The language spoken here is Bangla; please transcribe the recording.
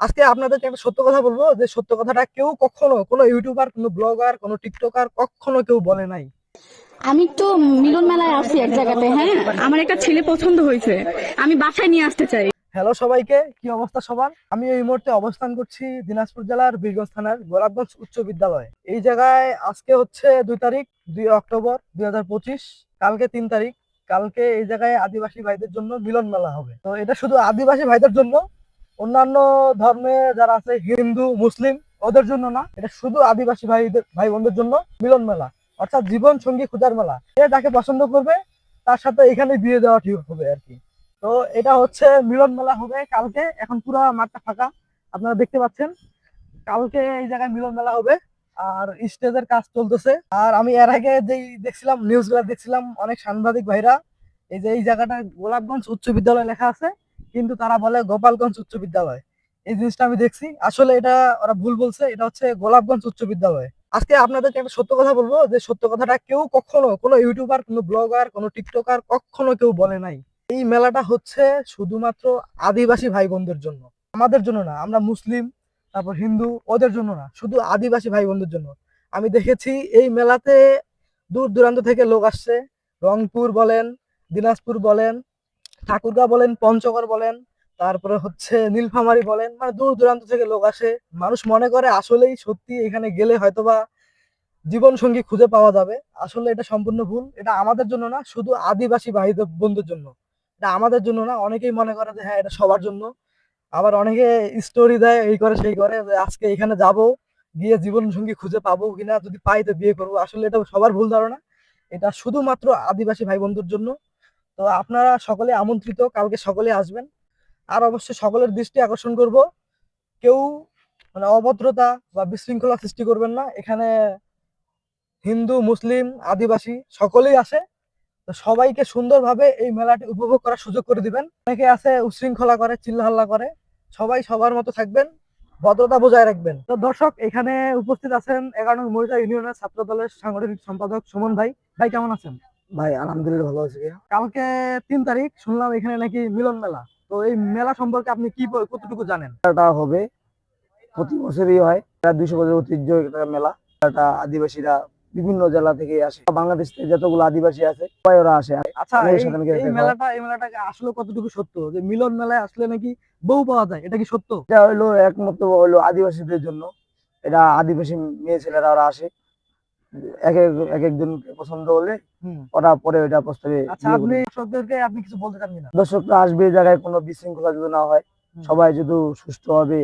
আজকে আপনাদেরকে একটা সত্য কথা বলব যে সত্য কথাটা কেউ কখনো কোনো ইউটিউবার কোনো ব্লগার কোনো টিকটকার কখনো কেউ বলে নাই। আমি তো মিলন মেলায় আসছি এক জায়গাতে হ্যাঁ? আমার একটা ছেলে পছন্দ হয়েছে আমি বাসায় নিয়ে আসতে চাই। হ্যালো সবাইকে কি অবস্থা সবার? আমি এই মুহূর্তে অবস্থান করছি দিনাজপুর জেলার বীরগঞ্জ থানার গোলাপগঞ্জ উচ্চ বিদ্যালয়ে। এই জায়গায় আজকে হচ্ছে দুই তারিখ দুই অক্টোবর দুই হাজার পঁচিশ কালকে তিন তারিখ। কালকে এই জায়গায় আদিবাসী ভাইদের জন্য মিলন মেলা হবে। তো এটা শুধু আদিবাসী ভাইদের জন্য অন্যান্য ধর্মে যারা আছে, হিন্দু, মুসলিম, ওদের জন্য না। এটা শুধু আদিবাসী ভাইদের ভাই বোনদের জন্য মিলন মেলা, অর্থাৎ জীবন সঙ্গী খোঁজার মেলা। যে যাকে পছন্দ করবে, তার সাথে এখানে বিয়ে দেওয়া ঠিক হবে আর কি। তো এটা হচ্ছে মিলন মেলা হবে কালকে। এখন পুরো মাঠটা ফাঁকা, আপনারা দেখতে পাচ্ছেন। কালকে এই জায়গায় মিলন মেলা হবে, আর স্টেজের কাজ চলতেছে। আর আমি এর আগে যেই দেখছিলাম নিউজগুলা দেখছিলাম, অনেক সাংবাদিক ভাইরা, এই যে এই জায়গাটা গোলাপগঞ্জ উচ্চ বিদ্যালয় লেখা আছে কিন্তু তারা বলে গোপালগঞ্জ উচ্চ বিদ্যালয়। এই জিনিসটা আমি দেখছি। আসলে এটা ওরা ভুল বলছে। এটা হচ্ছে গোলাপগঞ্জ উচ্চ বিদ্যালয়। আজকে আপনাদেরকে একটা সত্য কথা বলব যে সত্য কথাটা কেউ কখনো কোনো ইউটিউবার, কোনো ব্লগার, কোনো টিকটকার কখনো কেউ বলে নাই। এই মেলাটা হচ্ছে শুধুমাত্র আদিবাসী ভাই বোনদের জন্য। আমাদের জন্য না, আমরা মুসলিম, তারপর হিন্দু, ওদের জন্য না, শুধু আদিবাসী ভাই বোনদের জন্য। আমি দেখেছি এই মেলাতে দূর দূরান্ত থেকে লোক আসছে। রংপুর বলেন, দিনাজপুর বলেন ঠাকুরগাঁ বলেন, পঞ্চগড় বলেন, তারপরে হচ্ছে নীলফামারী বলেন মানে দূর দূরান্ত থেকে লোক আসে। মানুষ মনে করে আসলেই সত্যি এখানে গেলে হয়তোবা জীবন সঙ্গী খুঁজে পাওয়া যাবে। আসলে এটা সম্পূর্ণ ভুল। এটা আমাদের জন্য না, শুধু আদিবাসী ভাই বন্ধুর জন্য। এটা আমাদের জন্য না, অনেকেই মনে করে যে হ্যাঁ এটা সবার জন্য। আবার অনেকে স্টোরি দেয়, এই করে, সেই করে, যে আজকে এখানে যাব, গিয়ে জীবন সঙ্গী খুঁজে পাবো কিনা, যদি পাই তো বিয়ে করব। আসলে এটা সবার ভুল ধারণা। এটা শুধুমাত্র আদিবাসী ভাই বন্ধুর জন্য। তো আপনারা সকলে আমন্ত্রিত, কালকে সকলে আসবেন। আর অবশ্যই সকলের দৃষ্টি আকর্ষণ করব। কেউ মানে অভদ্রতা বা বিশৃঙ্খলা সৃষ্টি করবেন না। এখানে হিন্দু, মুসলিম, আদিবাসী সকলেই আসে। তো সবাইকে সুন্দরভাবে এই মেলাটি উপভোগ করার সুযোগ করে দিবেন। অনেকে আছে, উশৃঙ্খলা করে, চিল্লাহাল্লা করে। সবাই সবার মতো থাকবেন, ভদ্রতা বজায় রাখবেন। তো দর্শক, এখানে উপস্থিত আছেন এগারো মরিচা ইউনিয়নের ছাত্র দলের সাংগঠনিক সম্পাদক সুমন ভাই। ভাই, কেমন আছেন? ভাই আলহামদুলিল্লাহ ভালো আছি কালকে তিন তারিখ শুনলাম এখানে নাকি মিলন মেলা। তো এই মেলা সম্পর্কে আপনি কি কতটুকু জানেন? এটা হবে প্রতি বছরই হয়। এটা দুইশো বছর ঐতিহ্য একটা মেলা। এটা আদিবাসীরা বিভিন্ন জেলা থেকে আসে। বাংলাদেশ থেকে যতগুলো আদিবাসী আছে সবাই ওরা আসে। আচ্ছা এই- মেলাটা এই মেলাটাকে আসলে কতটুকু সত্য? যে মিলন মেলায় আসলে নাকি বউ পাওয়া যায় এটা কি সত্য? এটা হলো একমাত্র হলো আদিবাসীদের জন্য। এটা আদিবাসী মেয়ে ছেলেরা ওরা আসে। এক পছন্দ হলে ওরা পরে ওইটা প্রস্তাবে আচ্ছা আপনি দর্শকদেরকে আপনি কিছু বলতে চান কিনা? দর্শকরা আসবে এই জায়গায় কোনো বিশৃঙ্খলা যদি না হয় সবাই যদি সুস্থ হবে